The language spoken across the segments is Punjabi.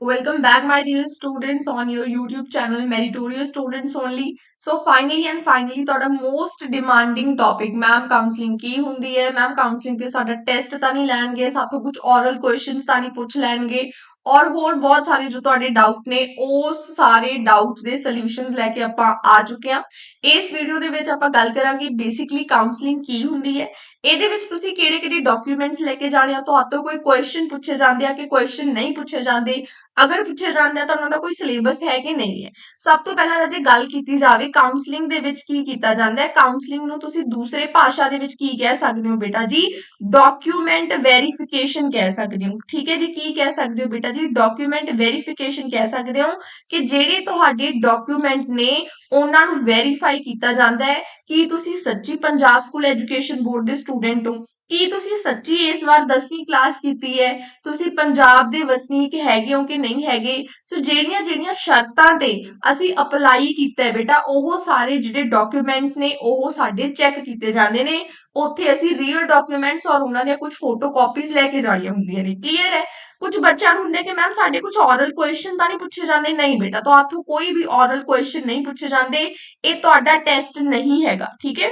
Welcome back, my dear students, on your YouTube channel Meritorious Students Only. So finally and finally ਤੁਹਾਡਾ most demanding topic ma'am counselling ਕੀ ਹੁੰਦੀ ਹੈ ਮੈਮ ਕਾਉਂਸਲਿੰਗ ਤੇ ਸਾਡਾ ਟੈਸਟ ਤਾਂ ਨਹੀਂ ਲੈਣਗੇ ਸਾਥੋਂ ਕੁਝ oral questions ਤਾਂ ਨਹੀਂ ਪੁੱਛ ਲੈਣਗੇ ਔਰ ਹੋਰ ਬਹੁਤ ਸਾਰੇ ਜੋ ਤੁਹਾਡੇ ਡਾਊਟ ਨੇ, ਉਸ ਸਾਰੇ ਡਾਊਟਸ ਦੇ ਸੋਲੂਸ਼ਨਸ ਲੈ ਕੇ ਆਪਾਂ ਆ ਚੁੱਕੇ ਹਾਂ। ਇਸ ਵੀਡੀਓ ਦੇ ਵਿੱਚ ਆਪਾਂ ਗੱਲ ਕਰਾਂਗੇ ਬੇਸਿਕਲੀ ਕਾਉਂਸਲਿੰਗ ਕੀ ਹੁੰਦੀ ਹੈ। ਇਹਦੇ ਵਿੱਚ ਤੁਸੀਂ ਕਿਹੜੇ ਕਿਹੜੇ ਡਾਕੂਮੈਂਟਸ ਲੈ ਕੇ ਜਾਣੇ ਆ? ਤੁਹਾਡੇ ਕੋਈ ਕੁਐਸਚਨ ਪੁੱਛੇ ਜਾਂਦੇ ਆ ਕਿ ਕੁਐਸਚਨ ਨਹੀਂ ਪੁੱਛੇ ਜਾਂਦੇ? ਅਗਰ ਪੁੱਛੇ ਜਾਂਦੇ ਆ ਤਾਂ ਉਹਨਾਂ ਦਾ ਕੋਈ ਸਿਲੇਬਸ ਹੈ ਕਿ ਨਹੀਂ ਹੈ? ਸਭ ਤੋਂ ਪਹਿਲਾਂ ਰਾਜੇ ਗੱਲ ਕੀਤੀ ਜਾਵੇ ਕਾਉਂਸਲਿੰਗ ਦੇ ਵਿੱਚ ਕੀ ਕੀਤਾ ਜਾਂਦਾ ਹੈ? ਕਾਉਂਸਲਿੰਗ ਨੂੰ ਤੁਸੀਂ ਦੂਸਰੇ ਭਾਸ਼ਾ ਦੇ ਵਿੱਚ ਕੀ ਕਹਿ ਸਕਦੇ ਹੋ ਬੇਟਾ ਜੀ? ਡਾਕੂਮੈਂਟ ਵੈਰੀਫਿਕੇਸ਼ਨ ਕਹਿ ਸਕਦੇ ਹੋ। ਠੀਕ ਹੈ ਜੀ? ਕੀ ਕਹਿ ਸਕਦੇ ਹੋ ਬੇਟਾ ਜੀ ਡਾਕੂਮੈਂਟ ਵੈਰੀਫਿਕੇਸ਼ਨ ਕਹਿ ਸਕਦੇ ਹੋ ਕਿ ਜਿਹੜੇ ਤੁਹਾਡੇ ਡਾਕੂਮੈਂਟ ਨੇ ਉਹਨਾਂ ਨੂੰ ਵੈਰੀਫਾਈ ਕੀਤਾ ਜਾਂਦਾ ਹੈ ਕੀ ਤੁਸੀਂ ਸੱਚੀ ਪੰਜਾਬ ਸਕੂਲ ਐਜੂਕੇਸ਼ਨ ਬੋਰਡ ਦੇ ਸਟੂਡੈਂਟ ਹੋ। ਕੀ ਤੁਸੀਂ ਸੱਚੀ ਇਸ ਵਾਰ 10ਵੀਂ ਕਲਾਸ ਕੀਤੀ ਹੈ? ਤੁਸੀਂ ਪੰਜਾਬ ਦੇ ਵਸਨੀਕ ਹੈਗੇ ਹੋ ਕਿ ਨਹੀਂ ਹੈਗੇ? ਸੋ ਜਿਹੜੀਆਂ ਜਿਹੜੀਆਂ ਸ਼ਰਤਾਂ ਤੇ ਅਸੀਂ ਅਪਲਾਈ ਕੀਤਾ ਹੈ ਬੇਟਾ, ਉਹ ਸਾਰੇ ਜਿਹੜੇ ਡਾਕੂਮੈਂਟਸ ਨੇ, ਉਹ ਸਾਡੇ ਚੈੱਕ ਕੀਤੇ ਜਾਂਦੇ ਨੇ। ਉੱਥੇ ਅਸੀਂ ਰੀਅਲ ਡਾਕੂਮੈਂਟਸ ਔਰ ਉਹਨਾਂ ਦੀਆਂ ਕੁਝ ਫੋਟੋ ਕਾਪੀਜ਼ ਲੈ ਕੇ ਜਾਣੀਆਂ ਹੁੰਦੀਆਂ ਨੇ। ਕਲੀਅਰ ਹੈ? ਕੁਝ ਬੱਚਿਆਂ ਹੁੰਦੇ ਕਿ ਮੈਮ ਸਾਡੇ ਕੁਝ ਔਰਲ ਕੁਐਸਚਨ ਤਾਂ ਨਹੀਂ ਪੁੱਛੇ ਜਾਂਦੇ? ਨਹੀਂ ਬੇਟਾ ਤੁਹਾਥੋਂ ਕੋਈ ਵੀ ਔਰਲ ਕੁਐਸਚਨ ਨਹੀਂ ਪੁੱਛੇ ਜਾਂਦੇ। ਇਹ ਤੁਹਾਡਾ ਟੈਸਟ ਨਹੀਂ ਹੈਗਾ, ਠੀਕ ਹੈ?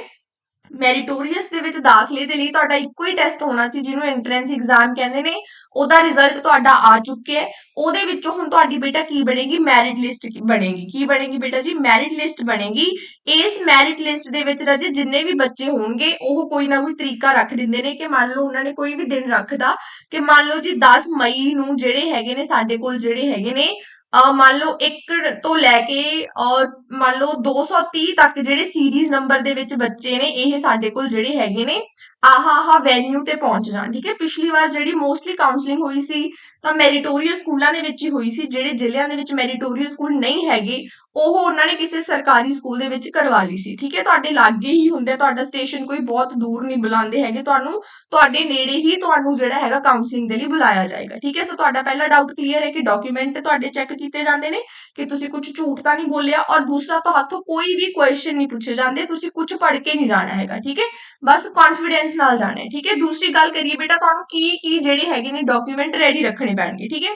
ਮੈਰੀਟੋਰੀਅਸ ਦੇ ਵਿੱਚ ਦਾਖਲੇ ਦੇ ਲਈ ਤੁਹਾਡਾ ਇੱਕੋ ਹੀ ਟੈਸਟ ਹੋਣਾ ਸੀ, ਜਿਹਨੂੰ ਐਂਟਰੈਂਸ ਐਗਜ਼ਾਮ ਕਹਿੰਦੇ ਨੇ, ਉਹਦਾ ਰਿਜ਼ਲਟ ਤੁਹਾਡਾ ਆ ਚੁੱਕਿਆ ਹੈ। ਉਹਦੇ ਵਿੱਚੋਂ ਹੁਣ ਤੁਹਾਡੀ ਬੇਟਾ ਕੀ ਬਣੇਗੀ? ਮੈਰਿਟ ਲਿਸਟ ਬਣੇਗੀ? ਕੀ ਬਣੇਗੀ ਬੇਟਾ ਜੀ? ਮੈਰਿਟ ਲਿਸਟ ਬਣੇਗੀ। ਇਸ ਮੈਰਿਟ ਲਿਸਟ ਦੇ ਵਿੱਚ ਰਾਜੇ ਜਿੰਨੇ ਵੀ ਬੱਚੇ ਹੋਣਗੇ, ਉਹ ਕੋਈ ਨਾ ਕੋਈ ਤਰੀਕਾ ਰੱਖ ਦਿੰਦੇ ਨੇ ਕਿ ਮੰਨ ਲਓ ਉਹਨਾਂ ਨੇ ਕੋਈ ਵੀ ਦਿਨ ਰੱਖਦਾ, ਕਿ ਮੰਨ ਲਓ ਜੀ 10 ਮਈ ਨੂੰ ਜਿਹੜੇ ਹੈਗੇ ਨੇ, ਸਾਡੇ ਕੋਲ ਜਿਹੜੇ ਹੈਗੇ ਨੇ ਮੰਨ ਲਓ 1 ਤੋਂ ਲੈ ਕੇ ਮੰਨ ਲਓ 230 ਤੱਕ ਜਿਹੜੇ ਸੀਰੀਜ਼ ਨੰਬਰ ਦੇ ਵਿੱਚ ਬੱਚੇ ਨੇ, ਇਹ ਸਾਡੇ ਕੋਲ ਜਿਹੜੇ ਹੈਗੇ ਨੇ, ਆਹਾ ਆਹਾ ਵੈਨਿਊ ਤੇ ਪਹੁੰਚ ਜਾਣ, ਠੀਕ ਹੈ? ਪਿਛਲੀ ਵਾਰ ਜਿਹੜੀ ਮੋਸਟਲੀ ਕਾਉਂਸਲਿੰਗ ਹੋਈ ਸੀ, ਤਾਂ ਮੈਰੀਟੋਰੀਅਸ ਸਕੂਲਾਂ ਦੇ ਵਿੱਚ ਹੀ ਹੋਈ ਸੀ, ਜਿਹੜੇ ਜ਼ਿਲ੍ਹਿਆਂ ਦੇ ਵਿੱਚ ਮੈਰੀਟੋਰੀਅਸ ਸਕੂਲ ਨਹੀਂ ਹੈਗੇ ਉਹ ਉਹਨਾਂ ਨੇ ਕਿਸੇ ਸਰਕਾਰੀ ਸਕੂਲ ਦੇ ਵਿੱਚ ਕਰਵਾ ਲਈ ਸੀ, ਠੀਕ ਹੈ? ਤੁਹਾਡੇ ਲਾਗੇ ਹੀ ਹੁੰਦੇ, ਤੁਹਾਡਾ ਸਟੇਸ਼ਨ ਕੋਈ ਬਹੁਤ ਦੂਰ ਨਹੀਂ ਬੁਲਾਉਂਦੇ ਹੈਗੇ, ਤੁਹਾਨੂੰ, ਤੁਹਾਡੇ ਨੇੜੇ ਹੀ ਤੁਹਾਨੂੰ ਜਿਹੜਾ ਹੈਗਾ ਕਾਉਂਸਲਿੰਗ ਦੇ ਲਈ ਬੁਲਾਇਆ ਜਾਏਗਾ, ਠੀਕ ਹੈ? ਸੋ ਤੁਹਾਡਾ ਪਹਿਲਾ ਡਾਊਟ ਕਲੀਅਰ ਹੈ ਕਿ ਡਾਕੂਮੈਂਟ ਤੁਹਾਡੇ ਚੈੱਕ ਕੀਤੇ ਜਾਂਦੇ ਨੇ, ਕਿ ਤੁਸੀਂ ਕੁਝ ਝੂਠ ਤਾਂ ਨਹੀਂ ਬੋਲਿਆ, ਔਰ ਦੂਸਰਾ, ਤੁਹਾਥੋਂ ਕੋਈ ਵੀ ਕੁਐਸਚਨ ਨਹੀਂ ਪੁੱਛੇ ਜਾਂਦੇ, ਤੁਸੀਂ ਕੁਝ ਪੜ੍ਹ ਕੇ ਨਹੀਂ ਜਾਣਾ ਹੈਗਾ, ਠੀਕ ਹੈ? ਬਸ ਕੌਨਫੀਡੈਂਸ ਨਾਲ ਜਾਣਾ ਹੈ, ਠੀਕ ਹੈ? ਦੂਸਰੀ ਗੱਲ ਕਰੀਏ ਬੇਟਾ, ਤੁਹਾਨੂੰ ਕੀ ਕੀ ਜਿਹੜੇ ਹੈਗੇ ਨੇ ਡਾਕੂਮੈਂਟ ਰੈਡੀ ਰੱਖਣੇ ਪੈਣਗੇ, ਠੀਕ ਹੈ?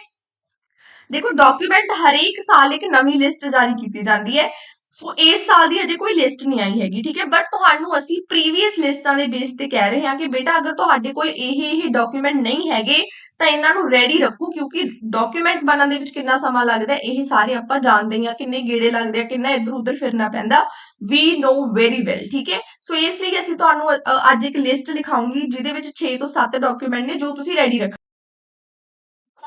ਦੇਖੋ ਡਾਕੂਮੈਂਟ ਹਰੇਕ ਸਾਲ ਇੱਕ ਨਵੀਂ ਲਿਸਟ ਜਾਰੀ ਕੀਤੀ ਜਾਂਦੀ ਹੈ। ਸੋ ਇਸ ਸਾਲ ਦੀ ਅਜੇ ਕੋਈ ਲਿਸਟ ਨਹੀਂ ਆਈ ਹੈਗੀ, ਠੀਕ ਹੈ? ਬਟ ਤੁਹਾਨੂੰ ਅਸੀਂ ਪ੍ਰੀਵੀਅਸ ਲਿਸਟਾਂ ਦੇ ਬੇਸ ਤੇ ਕਹਿ ਰਹੇ ਹਾਂ ਕਿ ਬੇਟਾ, ਅਗਰ ਤੁਹਾਡੇ ਕੋਲ ਇਹ ਇਹ ਡਾਕੂਮੈਂਟ ਨਹੀਂ ਹੈਗੇ, ਤਾਂ ਇਹਨਾਂ ਨੂੰ ਰੈਡੀ ਰੱਖੋ, ਕਿਉਂਕਿ ਡਾਕੂਮੈਂਟ ਬਣਨ ਦੇ ਵਿੱਚ ਕਿੰਨਾ ਸਮਾਂ ਲੱਗਦਾ ਇਹ ਸਾਰੇ ਆਪਾਂ ਜਾਣਦੇ ਹਾਂ, ਕਿੰਨੇ ਗੇੜੇ ਲੱਗਦੇ ਆ, ਕਿੰਨਾ ਇੱਧਰ ਉੱਧਰ ਫਿਰਨਾ ਪੈਂਦਾ। ਵੀ ਨੋ ਵੈਰੀ ਵੈਲ ਠੀਕ ਹੈ? ਸੋ ਇਸ ਲਈ ਅਸੀਂ ਤੁਹਾਨੂੰ ਅੱਜ ਇੱਕ ਲਿਸਟ ਲਿਖਾਉਂਗੀ, ਜਿਹਦੇ ਵਿੱਚ 6 ਤੋਂ 7 ਡਾਕੂਮੈਂਟ ਨੇ, ਜੋ ਤੁਸੀਂ ਰੈਡੀ ਰੱਖ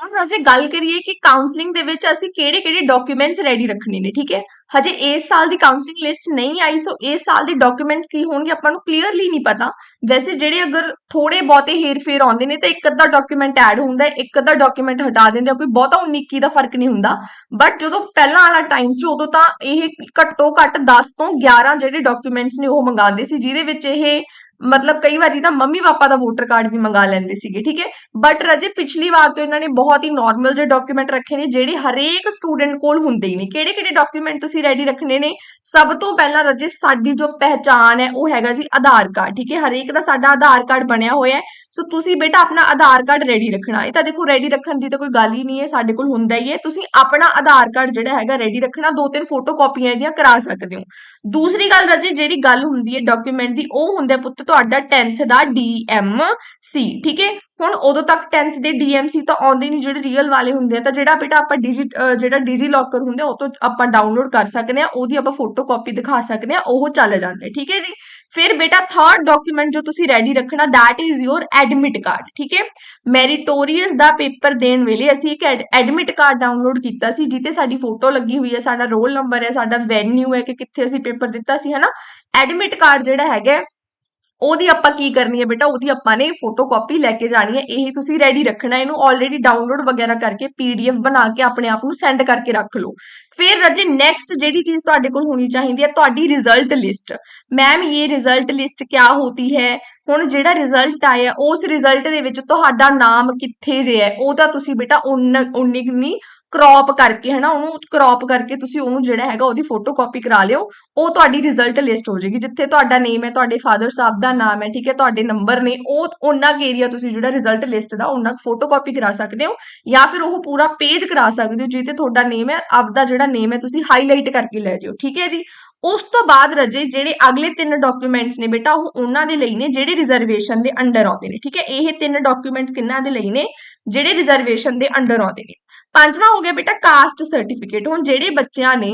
ਹੁਣ ਰਾਜੇ ਗੱਲ ਕਰੀਏ ਕਿ ਕਾਉਂਸਲਿੰਗ ਦੇ ਵਿੱਚ ਅਸੀਂ ਕਿਹੜੇ-ਕਿਹੜੇ ਡਾਕੂਮੈਂਟਸ ਰੈਡੀ ਰੱਖਣੇ ਨੇ, ਠੀਕ ਹੈ? ਹਜੇ ਇਸ ਸਾਲ ਦੀ ਕਾਉਂਸਲਿੰਗ ਲਿਸਟ ਨਹੀਂ ਆਈ ਸੋ ਇਸ ਸਾਲ ਦੇ ਡਾਕੂਮੈਂਟਸ ਕੀ ਹੋਣਗੇ ਆਪਾਂ ਨੂੰ ਕਲੀਅਰਲੀ ਨਹੀਂ ਪਤਾ। ਵੈਸੇ ਜਿਹੜੇ ਅਗਰ ਥੋੜੇ ਬਹੁਤੇ ਹੇਰ-ਫੇਰ ਆਉਂਦੇ ਨੇ, ਤਾਂ ਇੱਕ ਅੱਧਾ ਡਾਕੂਮੈਂਟ ਐਡ ਹੁੰਦਾ ਹੈ ਇੱਕ ਅੱਧਾ ਡਾਕੂਮੈਂਟ ਹਟਾ ਦਿੰਦੇ ਆ, ਕੋਈ ਬਹੁਤਾ 19 ਦਾ ਫ਼ਰਕ ਨਹੀਂ ਹੁੰਦਾ। ਬਟ ਜਦੋਂ ਪਹਿਲਾਂ ਵਾਲਾ ਟਾਈਮ ਸੀ, ਉਦੋਂ ਤਾਂ ਇਹ ਘੱਟੋ ਘੱਟ 10 ਤੋਂ 11 ਜਿਹੜੇ ਡਾਕੂਮੈਂਟਸ ਨੇ ਉਹ ਮੰਗਾਉਂਦੇ ਸੀ, ਜਿਹਦੇ ਵਿੱਚ ਇਹ ਮਤਲਬ ਕਈ ਵਾਰੀ ਤਾਂ ਮੰਮੀ ਪਾਪਾ ਦਾ ਵੋਟਰ ਕਾਰਡ ਵੀ ਮੰਗਾ ਲੈਂਦੇ ਸੀਗੇ, ਠੀਕ ਹੈ? ਬਟ ਰਜੇ ਪਿਛਲੀ ਵਾਰ ਤੋਂ ਇਹਨਾਂ ਨੇ ਬਹੁਤ ਹੀ ਨਾਰਮਲ ਜਿਹੇ ਡਾਕੂਮੈਂਟ ਰੱਖੇ ਨੇ, ਜਿਹੜੇ ਹਰੇਕ ਸਟੂਡੈਂਟ ਕੋਲ ਹੁੰਦੇ ਹੀ ਨੇ। ਕਿਹੜੇ ਕਿਹੜੇ ਡਾਕੂਮੈਂਟ ਤੁਸੀਂ ਰੈਡੀ ਰੱਖਣੇ ਨੇ? ਸਭ ਤੋਂ ਪਹਿਲਾਂ ਰਜੇ ਸਾਡੀ ਜੋ ਪਹਿਚਾਨ ਹੈ, ਉਹ ਹੈਗਾ ਜੀ ਆਧਾਰ ਕਾਰਡ ਠੀਕ ਹੈ? ਹਰੇਕ ਦਾ ਸਾਡਾ ਆਧਾਰ ਕਾਰਡ ਬਣਿਆ ਹੋਇਆ ਹੈ। ਸੋ ਤੁਸੀਂ ਬੇਟਾ ਆਪਣਾ ਆਧਾਰ ਕਾਰਡ ਰੈਡੀ ਰੱਖਣਾ ਇਹ ਤਾਂ ਦੇਖੋ ਰੈਡੀ ਰੱਖਣ ਦੀ ਤਾਂ ਕੋਈ ਗੱਲ ਹੀ ਨਹੀਂ ਹੈ, ਸਾਡੇ ਕੋਲ ਹੁੰਦਾ ਹੀ ਹੈ। ਤੁਸੀਂ ਆਪਣਾ ਆਧਾਰ ਕਾਰਡ ਜਿਹੜਾ ਹੈਗਾ ਰੈਡੀ ਰੱਖਣਾ, ਦੋ ਤਿੰਨ ਫੋਟੋ ਕਾਪੀਆਂ ਇਹਦੀਆਂ ਕਰਾ ਸਕਦੇ ਹੋ। ਦੂਸਰੀ ਗੱਲ ਰਜੇ ਜਿਹੜੀ ਗੱਲ ਹੁੰਦੀ ਹੈ ਡਾਕੂਮੈਂਟ ਦੀ, ਉਹ ਹੁੰਦਾ ਪੁੱਤ ਤੁਹਾਡਾ 10th ਦਾ DMC ਠੀਕ ਹੈ? ਹੁਣ ਉਦੋਂ ਤੱਕ 10th ਦੇ DMC ਤਾਂ ਆਉਂਦੇ ਨਹੀਂ ਜਿਹੜੇ ਰੀਅਲ ਵਾਲੇ ਹੁੰਦੇ ਆ, ਤਾਂ ਜਿਹੜਾ ਬੇਟਾ ਆਪਾਂ ਡਿਜੀ ਜਿਹੜਾ ਡਿਜੀ ਲੋਕਰ ਹੁੰਦਾ ਉਹ ਤੋਂ ਆਪਾਂ ਡਾਊਨਲੋਡ ਕਰ ਸਕਦੇ ਆ, ਉਹਦੀ ਆਪਾਂ ਫੋਟੋ ਕਾਪੀ ਦਿਖਾ ਸਕਦੇ ਆ, ਉਹ ਚੱਲ ਜਾਂਦਾ, ਠੀਕ ਹੈ ਜੀ? ਫਿਰ ਬੇਟਾ ਥਰਡ ਡਾਕੂਮੈਂਟ ਜੋ ਤੁਸੀਂ ਰੈਡੀ ਰੱਖਣਾ that is your admit card ਠੀਕ ਹੈ? ਮੈਰੀਟੋਰੀਅਸ ਦਾ ਪੇਪਰ ਦੇਣ ਵੇਲੇ ਅਸੀਂ ਇੱਕ ਐਡਮਿਟ ਕਾਰਡ ਡਾਊਨਲੋਡ ਕੀਤਾ ਸੀ ਜਿੱਤੇ ਸਾਡੀ ਫੋਟੋ ਲੱਗੀ ਹੋਈ ਹੈ ਸਾਡਾ ਰੋਲ ਨੰਬਰ ਹੈ ਸਾਡਾ ਵੈਨਿਊ ਹੈ ਕਿ ਕਿੱਥੇ ਅਸੀਂ ਪੇਪਰ ਦਿੱਤਾ ਸੀ, ਹਨਾ? ਐਡਮਿਟ ਕਾਰਡ ਜਿਹੜਾ ਹੈਗਾ ਉਹਦੀ ਆਪਾਂ ਕੀ ਕਰਨੀ ਹੈ ਬੇਟਾ? ਉਹਦੀ ਆਪਾਂ ਨੇ ਫੋਟੋ ਕਾਪੀ ਲੈ ਕੇ ਜਾਣੀ ਹੈ। ਇਹ ਤੁਸੀਂ ਰੈਡੀ ਰੱਖਣਾ, ਇਹਨੂੰ ਆਲਰੇਡੀ ਡਾਊਨਲੋਡ ਵਗੈਰਾ ਕਰਕੇ ਪੀਡੀਐਫ ਬਣਾ ਕੇ ਆਪਣੇ ਆਪ ਨੂੰ ਸੈਂਡ ਕਰਕੇ ਰੱਖ ਲਓ। ਫਿਰ ਰਜੇ ਨੈਕਸਟ ਜਿਹੜੀ ਚੀਜ਼ ਤੁਹਾਡੇ ਕੋਲ ਹੋਣੀ ਚਾਹੀਦੀ ਹੈ, ਤੁਹਾਡੀ ਰਿਜ਼ਲਟ ਲਿਸਟ ਮੈਮ ਇਹ ਰਿਜ਼ਲਟ ਲਿਸਟ ਕਿਆ ਹੋਤੀ ਹੈ? ਹੁਣ ਜਿਹੜਾ ਰਿਜ਼ਲਟ ਆਇਆ, ਉਸ ਰਿਜ਼ਲਟ ਦੇ ਵਿੱਚ ਤੁਹਾਡਾ ਨਾਮ ਕਿੱਥੇ ਜੇ ਹੈ? ਉਹ ਤਾਂ ਤੁਸੀਂ ਬੇਟਾ ਉਨ ਉਨੀ ਕ੍ਰੌਪ ਕਰਕੇ, ਹਨਾ, ਉਹਨੂੰ ਕ੍ਰੌਪ ਕਰਕੇ ਤੁਸੀਂ ਉਹਨੂੰ ਜਿਹੜਾ ਹੈਗਾ ਉਹਦੀ ਫੋਟੋ ਕਾਪੀ ਕਰਾ ਲਿਓ, ਉਹ ਤੁਹਾਡੀ ਰਿਜ਼ਲਟ ਲਿਸਟ ਹੋ ਜਾਏਗੀ। ਜਿੱਥੇ ਤੁਹਾਡਾ ਨੇਮ ਹੈ, ਤੁਹਾਡੇ ਫਾਦਰ ਸਾਹਿਬ ਦਾ ਨਾਮ ਹੈ, ਠੀਕ ਹੈ, ਤੁਹਾਡੇ ਨੰਬਰ ਨੇ, ਉਹ, ਉਹਨਾਂ ਕੁ ਏਰੀਆ ਤੁਸੀਂ ਜਿਹੜਾ ਰਿਜ਼ਲਟ ਲਿਸਟ ਦਾ, ਉਹਨਾਂ ਫੋਟੋ ਕਾਪੀ ਕਰਾ ਸਕਦੇ ਹੋ, ਜਾਂ ਫਿਰ ਉਹ ਪੂਰਾ ਪੇਜ ਕਰਾ ਸਕਦੇ ਹੋ ਜਿੱਤੇ ਤੁਹਾਡਾ ਨੇਮ ਹੈ, ਆਪਦਾ ਜਿਹੜਾ ਨੇਮ ਹੈ, ਤੁਸੀਂ ਹਾਈਲਾਈਟ ਕਰਕੇ ਲੈ ਜਿਓ ਠੀਕ ਹੈ ਜੀ? ਉਸ ਤੋਂ ਬਾਅਦ ਰਜੇ, ਜਿਹੜੇ ਅਗਲੇ ਤਿੰਨ ਡਾਕੂਮੈਂਟਸ ਨੇ ਬੇਟਾ, ਉਹ ਉਹਨਾਂ ਦੇ ਲਈ ਨੇ, ਜਿਹੜੇ ਰਿਜ਼ਰਵੇਸ਼ਨ ਦੇ ਅੰਡਰ ਆਉਂਦੇ ਨੇ, ਠੀਕ ਹੈ? ਇਹ ਤਿੰਨ ਡਾਕੂਮੈਂਟਸ ਕਿੰਨਾਂ ਦੇ ਲਈ ਨੇ? ਜਿਹੜੇ ਰਿਜ਼ਰਵੇਸ਼ਨ ਦੇ ਅੰਡਰ ਆਉਂਦੇ ਨੇ। ਪੰਜਵਾਂ ਹੋ ਗਿਆ ਬੇਟਾ ਕਾਸਟ ਸਰਟੀਫਿਕੇਟ ਹੁਣ ਜਿਹੜੇ ਬੱਚਿਆਂ ਨੇ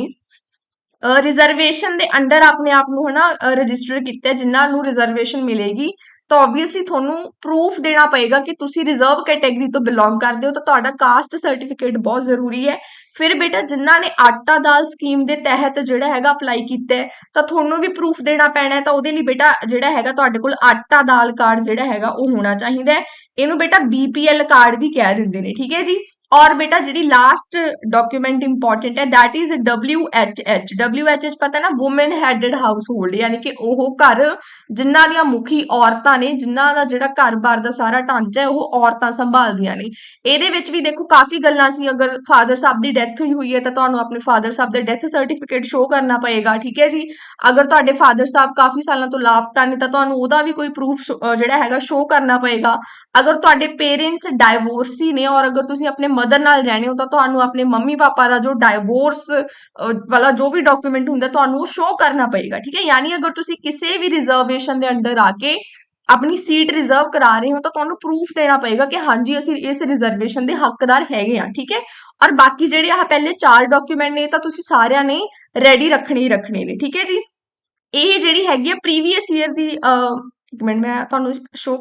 ਰਿਜ਼ਰਵੇਸ਼ਨ ਦੇ ਅੰਡਰ ਆਪਣੇ ਆਪ ਨੂੰ ਹਨਾ ਰਜਿਸਟਰ ਕੀਤਾ ਹੈ, ਜਿਨ੍ਹਾਂ ਨੂੰ ਰਿਜ਼ਰਵੇਸ਼ਨ ਮਿਲੇਗੀ ਤਾਂ ਆਬਵੀਅਸਲੀ ਤੁਹਾਨੂੰ ਪ੍ਰੂਫ ਦੇਣਾ ਪਏਗਾ ਕਿ ਤੁਸੀਂ ਰਿਜ਼ਰਵ ਕੈਟੇਗਰੀ ਤੋਂ ਬਿਲੋਂਗ ਕਰਦੇ ਹੋ ਤਾਂ ਤੁਹਾਡਾ ਕਾਸਟ ਸਰਟੀਫਿਕੇਟ ਬਹੁਤ ਜ਼ਰੂਰੀ ਹੈ। ਫਿਰ ਬੇਟਾ ਜਿਨ੍ਹਾਂ ਨੇ ਆਟਾ ਦਾਲ ਸਕੀਮ ਦੇ ਤਹਿਤ ਜਿਹੜਾ ਹੈਗਾ ਅਪਲਾਈ ਕੀਤਾ ਤਾਂ ਤੁਹਾਨੂੰ ਵੀ ਪ੍ਰੂਫ ਦੇਣਾ ਪੈਣਾ ਤਾਂ ਉਹਦੇ ਲਈ ਬੇਟਾ ਜਿਹੜਾ ਹੈਗਾ ਤੁਹਾਡੇ ਕੋਲ ਆਟਾ ਦਾਲ ਕਾਰਡ ਜਿਹੜਾ ਹੈਗਾ ਉਹ ਹੋਣਾ ਚਾਹੀਦਾ ਇਹਨੂੰ ਬੇਟਾ ਬੀਪੀਐਲ ਕਾਰਡ ਵੀ ਕਹਿ ਦਿੰਦੇ ਨੇ ਠੀਕ ਹੈ ਜੀ? ਔਰ ਬੇਟਾ ਜਿਹੜੀ ਲਾਸਟ ਡਾਕੂਮੈਂਟ ਇੰਪੋਰਟੈਂਟ ਹੈ, that is WHH WHH ਪਤਾ ਨਾ ਔਮਨ ਹੈਡਡ ਹਾਊਸਹੋਲਡ ਯਾਨੀ ਕਿ ਉਹ ਘਰ ਜਿਨ੍ਹਾਂ ਦੀਆਂ ਮੁਖੀ ਔਰਤਾਂ ਨੇ ਜਿਨ੍ਹਾਂ ਦਾ ਜਿਹੜਾ ਘਰ-ਬਾਰ ਦਾ ਸਾਰਾ ਢਾਂਚਾ ਹੈ, ਉਹ ਔਰਤਾਂ ਸੰਭਾਲਦੀਆਂ ਨੇ। ਇਹਦੇ ਵਿੱਚ ਵੀ ਦੇਖੋ ਕਾਫੀ ਗੱਲਾਂ ਸੀ, ਅਗਰ ਫਾਦਰ ਸਾਹਿਬ ਦੀ ਡੈਥ ਹੋਈ ਹੋਈ ਹੈ, ਤਾਂ ਤੁਹਾਨੂੰ ਆਪਣੇ ਫਾਦਰ ਸਾਹਿਬ ਦਾ ਡੈਥ ਸਰਟੀਫਿਕੇਟ ਸ਼ੋ ਕਰਨਾ ਪਏਗਾ, ਠੀਕ ਹੈ ਜੀ? ਅਗਰ ਤੁਹਾਡੇ ਫਾਦਰ ਸਾਹਿਬ ਕਾਫੀ ਸਾਲਾਂ ਤੋਂ ਲਾਪਤਾ ਨੇ, ਤਾਂ ਤੁਹਾਨੂੰ ਉਹਦਾ ਵੀ ਕੋਈ ਪ੍ਰੂਫ ਜਿਹੜਾ ਹੈਗਾ ਸ਼ੋ ਕਰਨਾ ਪਏਗਾ। ਅਗਰ ਤੁਹਾਡੇ ਪੇਰੈਂਟਸ ਡਾਈਵੋਰਸੀ ਨੇ, ਔਰ ਅਗਰ ਤੁਸੀਂ ਆਪਣੇ ਮਦਰ ਨਾਲ ਰਹਿਣੇ ਹੋ ਤਾਂ ਤੁਹਾਨੂੰ ਆਪਣੇ ਮੰਮੀ ਪਾਪਾ ਦਾ ਜੋ ਡਾਈਵੋਰਸ ਵਾਲਾ ਜੋ ਵੀ ਡਾਕੂਮੈਂਟ ਹੁੰਦਾ ਤੁਹਾਨੂੰ ਉਹ ਸ਼ੋ ਕਰਨਾ ਪਏਗਾ, ਠੀਕ ਹੈ? ਯਾਨੀ ਅਗਰ ਤੁਸੀਂ ਕਿਸੇ ਵੀ ਰਿਜ਼ਰਵੇਸ਼ਨ ਦੇ ਅੰਡਰ ਆ ਕੇ ਆਪਣੀ ਸੀਟ ਰਿਜ਼ਰਵ ਕਰਾ ਰਹੇ ਹੋ ਤਾਂ ਤੁਹਾਨੂੰ ਪ੍ਰੂਫ ਦੇਣਾ ਪਏਗਾ ਕਿ ਹਾਂਜੀ, ਅਸੀਂ ਇਸ ਰਿਜ਼ਰਵੇਸ਼ਨ ਦੇ ਹੱਕਦਾਰ ਹੈਗੇ ਆ ਠੀਕ ਹੈ? ਔਰ ਬਾਕੀ ਜਿਹੜੇ ਆਹ ਪਹਿਲੇ ਚਾਰ ਡਾਕੂਮੈਂਟ ਨੇ ਤਾਂ ਤੁਸੀਂ ਸਾਰਿਆਂ ਨੇ ਰੈਡੀ ਰੱਖਣੇ ਹੀ ਰੱਖਣੇ ਨੇ, ਠੀਕ ਹੈ ਜੀ? ਇਹ ਜਿਹੜੀ ਹੈਗੀ ਆ ਪ੍ਰੀਵੀਅਸ ਈਅਰ ਦੀ ਇੱਕ ਮਿੰਟ, ਮੈਂ ਤੁਹਾਨੂੰ ਸ਼ੋ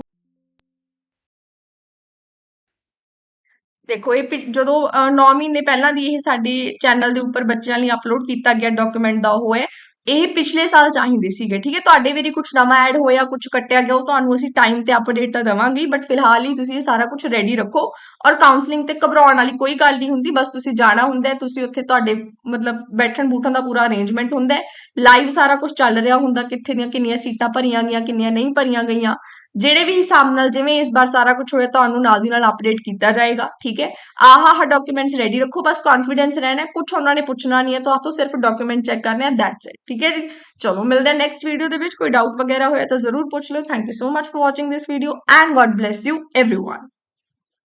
ਦੇਖੋ, ਇਹ ਜਦੋਂ 9 ਮਹੀਨੇ ਪਹਿਲਾਂ ਦੀ ਇਹ ਸਾਡੇ ਚੈਨਲ ਦੇ ਉੱਪਰ ਬੱਚਿਆਂ ਲਈ ਅਪਲੋਡ ਕੀਤਾ ਗਿਆ ਡਾਕੂਮੈਂਟ ਦਾ ਉਹ ਹੈ, ਇਹ ਪਿਛਲੇ ਸਾਲ ਚਾਹੀਦੇ ਸੀਗੇ, ਠੀਕ ਹੈ? ਤੁਹਾਡੇ ਵੀ ਕੁਝ ਨਵਾਂ ਐਡ ਹੋਇਆ ਕੁਝ ਕੱਟਿਆ ਗਿਆ, ਉਹ ਤੁਹਾਨੂੰ ਅਸੀਂ ਟਾਈਮ ਤੇ ਅਪਡੇਟ ਤਾਂ ਦੇਵਾਂਗੇ ਬਟ ਫਿਲਹਾਲ ਹੀ ਤੁਸੀਂ ਇਹ ਸਾਰਾ ਕੁਝ ਰੈਡੀ ਰੱਖੋ ਔਰ ਕਾਉਂਸਲਿੰਗ ਤੇ ਘਬਰਾਉਣ ਵਾਲੀ ਕੋਈ ਗੱਲ ਨਹੀਂ ਹੁੰਦੀ, ਬਸ ਤੁਸੀਂ ਜਾਣਾ ਹੁੰਦਾ ਹੈ, ਤੁਸੀਂ ਉੱਥੇ ਤੁਹਾਡੇ ਮਤਲਬ ਬੈਠਣ ਬੂਠਣ ਦਾ ਪੂਰਾ ਅਰੇਂਜਮੈਂਟ ਹੁੰਦਾ ਹੈ ਲਾਈਵ ਸਾਰਾ ਕੁਝ ਚੱਲ ਰਿਹਾ ਹੁੰਦਾ, ਕਿੱਥੇ ਦੀਆਂ ਕਿੰਨੀਆਂ ਸੀਟਾਂ ਭਰੀਆਂ ਗਈਆਂ, ਕਿੰਨੀਆਂ ਨਹੀਂ ਭਰੀਆਂ ਗਈਆਂ ਜਿਹੜੇ ਵੀ ਹਿਸਾਬ ਨਾਲ ਜਿਵੇਂ ਇਸ ਵਾਰ ਸਾਰਾ ਕੁਝ ਹੋਇਆ, ਤੁਹਾਨੂੰ ਨਾਲ ਦੀ ਨਾਲ ਅਪਡੇਟ ਕੀਤਾ ਜਾਏਗਾ, ਠੀਕ ਹੈ? ਆਹ ਆਹ ਡਾਕੂਮੈਂਟਸ ਰੈਡੀ ਰੱਖੋ, ਬਸ ਕੌਨਫੀਡੈਂਸ ਰਹਿਣਾ ਕੁਝ ਉਹਨਾਂ ਨੇ ਪੁੱਛਣਾ ਨਹੀਂ ਹੈ, ਤਾਂ ਤੁਹਾਨੂੰ ਸਿਰਫ ਡਾਕੂਮੈਂਟ ਚੈੱਕ ਕਰਨੇ ਆ ਦੈਟਸ ਇਟ ਠੀਕ ਹੈ ਜੀ? ਚਲੋ, ਮਿਲਦੇ ਆ ਨੈਕਸਟ ਵੀਡੀਓ ਦੇ ਵਿੱਚ, ਕੋਈ ਡਾਊਟ ਵਗੈਰਾ ਹੋਇਆ ਤਾਂ ਜ਼ਰੂਰ ਪੁੱਛ ਲਓ। Thank you so much for watching this video and God bless you everyone